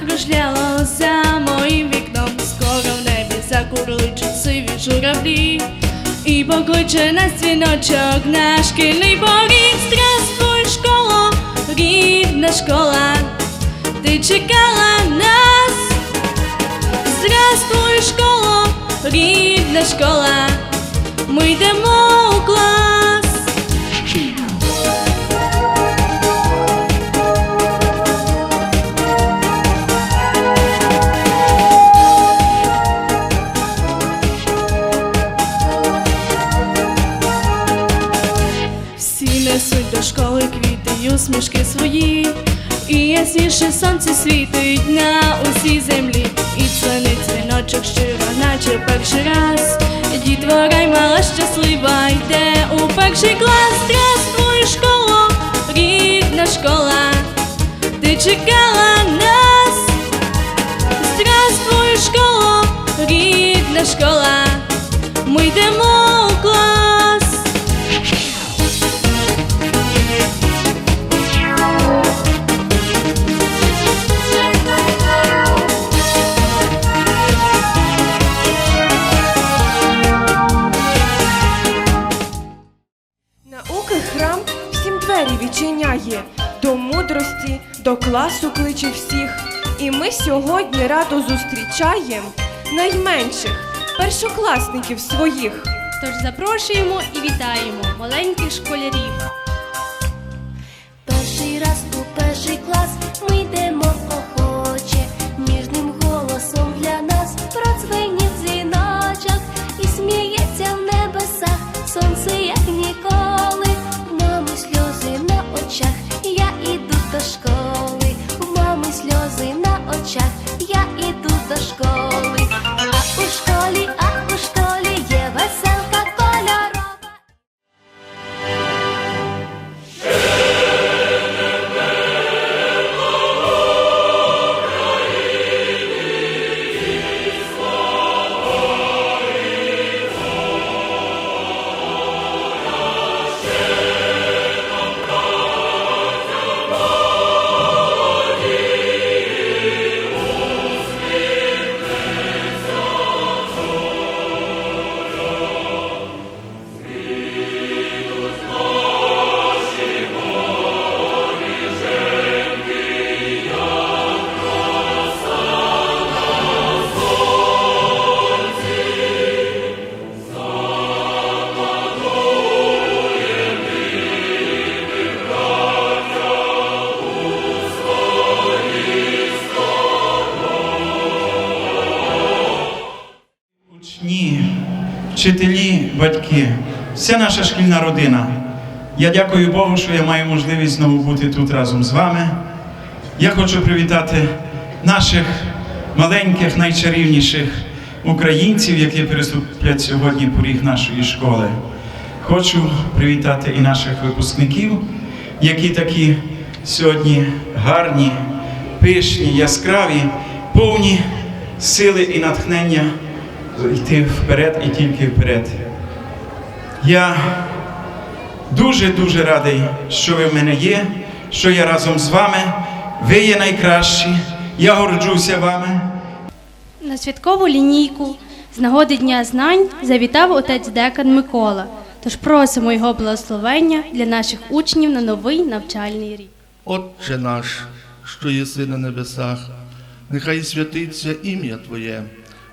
закружляло за моїм вікном. Скоро в небі закурличуть сиві журавлі. І покличе нас дзвіночок на шкільний поріг. Здравствуй, школо, рідна школа, ти чекала нас. Здравствуй, школо, рідна школа, ми йдемо у клас. Усмішки свої, і ясніше сонце світить на усій землі, і дзвонить дзвіночок щиро, наче перший раз. Дітвора й мала щаслива йде у перший клас. Відчиняє, до мудрості, до класу кличе всіх. І ми сьогодні радо зустрічаємо найменших першокласників своїх. Тож запрошуємо і вітаємо маленьких школярів. До. Вчителі, батьки, вся наша шкільна родина. Я дякую Богу, що я маю можливість знову бути тут разом з вами. Я хочу привітати наших маленьких, найчарівніших українців, які переступлять сьогодні поріг нашої школи. Хочу привітати і наших випускників, які такі сьогодні гарні, пишні, яскраві, повні сили і натхнення йти вперед і тільки вперед. Я дуже-дуже радий, що ви в мене є, що я разом з вами. Ви є найкращі. Я горджуся вами. На святкову лінійку з нагоди Дня знань завітав отець Декан Микола. Тож просимо його благословення для наших учнів на новий навчальний рік. Отче наш, що єси на небесах, нехай святиться ім'я Твоє,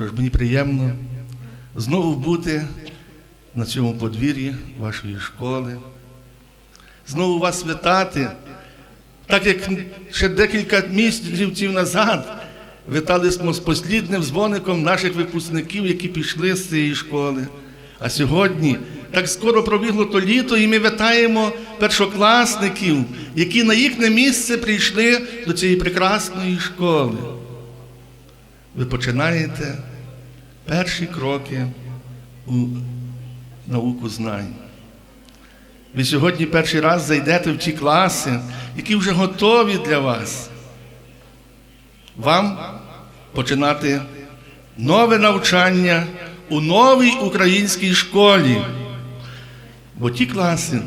Що ж мені приємно знову бути на цьому подвір'ї вашої школи, знову вас вітати, так як ще декілька місяців назад вітали з послідним дзвоником наших випускників, які пішли з цієї школи. А сьогодні так скоро пробігло то літо, і ми вітаємо першокласників, які на їхнє місце прийшли до цієї прекрасної школи. Ви починаєте перші кроки у науку знань. Ви сьогодні перший раз зайдете в ті класи, які вже готові для вас. Вам починати нове навчання у новій українській школі. Бо ті класи,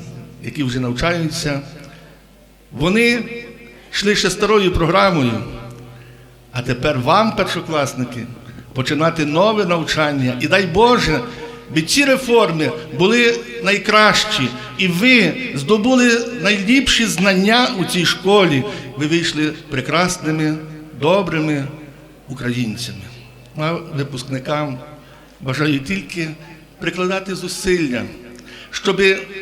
які вже навчаються, вони йшли ще старою програмою. А тепер вам, першокласники, починати нове навчання. І дай Боже, від ці реформи були найкращі, і ви здобули найліпші знання у цій школі. Ви вийшли прекрасними, добрими українцями. А випускникам бажаю тільки прикладати зусилля, щоб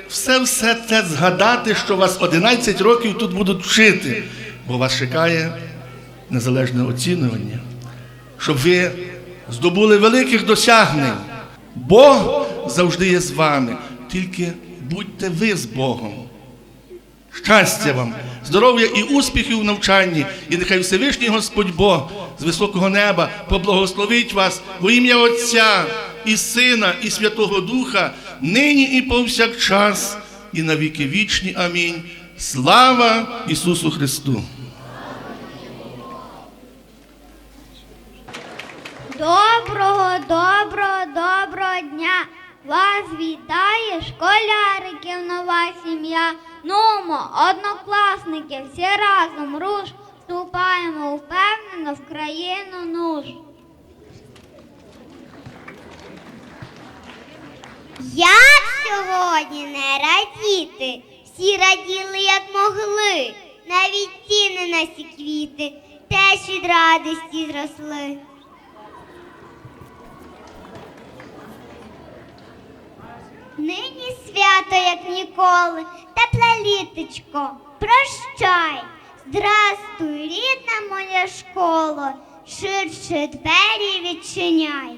все-все це згадати, що вас 11 років тут будуть вчити, бо вас чекає незалежне оцінювання, щоб ви здобули великих досягнень. Бог завжди є з вами. Тільки будьте ви з Богом. Щастя вам, здоров'я і успіхів у навчанні, і нехай Всевишній Господь Бог з високого неба поблагословить вас во ім'я Отця і Сина, і Святого Духа, нині і повсякчас, і на віки вічні. Амінь. Слава Ісусу Христу! Доброго, доброго, дня! Вас вітає школяриків нова сім'я. Нумо, однокласники, всі разом руш, вступаємо впевнено в країну нуж. Як сьогодні не радіти? Всі раділи, як могли, навіть ціни на сі квіти теж від радості зросли. Нині свято, як ніколи, тепле літочко, прощай. Здрастуй, рідна моя школа, ширше двері відчиняй.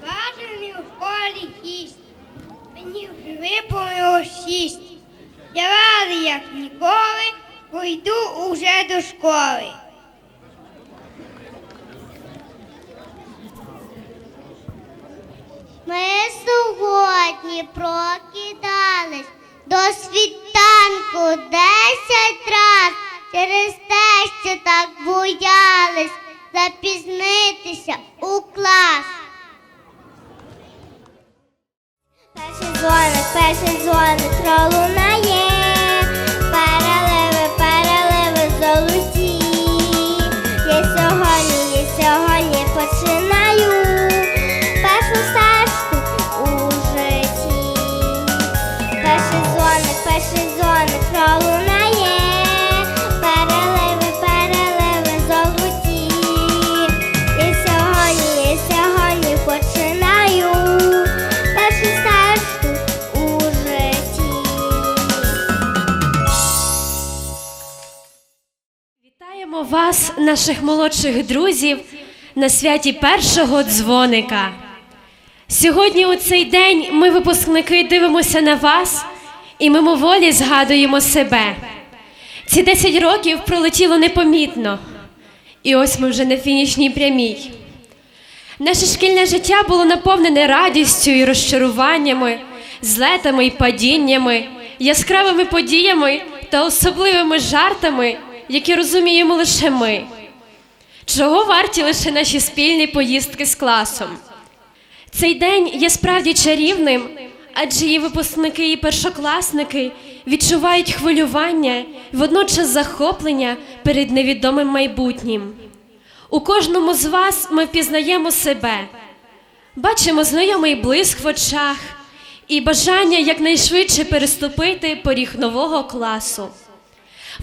Бажаний у школі гість, мені вже виповнило шість. Я радий, як ніколи, пойду уже до школи. Ми сьогодні прокидались до світанку десять раз через те, що так боялись запізнитися у клас. Перший дзвоник, перший дзвоник пролунає, наших молодших друзів, на святі першого дзвоника. Сьогодні у цей день ми, випускники, дивимося на вас і мимоволі згадуємо себе. Ці 10 років пролетіло непомітно, і ось ми вже на фінішній прямій. Наше шкільне життя було наповнене радістю і розчаруваннями, злетами і падіннями, яскравими подіями та особливими жартами, які розуміємо лише ми. Чого варті лише наші спільні поїздки з класом? Цей день є справді чарівним, адже її випускники і першокласники відчувають хвилювання водночас захоплення перед невідомим майбутнім. У кожному з вас ми впізнаємо себе, бачимо знайомий блиск в очах і бажання якнайшвидше переступити поріг нового класу.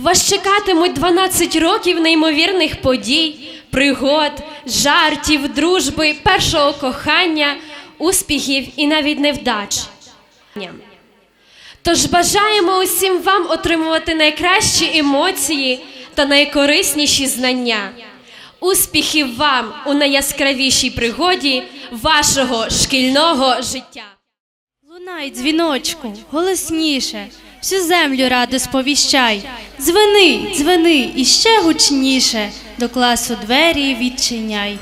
Вас чекатимуть 12 років неймовірних подій, пригод, жартів, дружби, першого кохання, успіхів і навіть невдач. Тож бажаємо усім вам отримувати найкращі емоції та найкорисніші знання. Успіхів вам у найяскравішій пригоді вашого шкільного життя. Лунай, дзвіночку, голосніше, всю землю ради сповіщай. Дзвени, дзвени і ще гучніше, до класу двері відчиняй.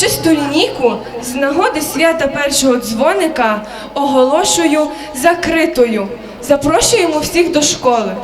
Урочисту лінійку з нагоди свята першого дзвоника оголошую закритою. Запрошуємо всіх до школи.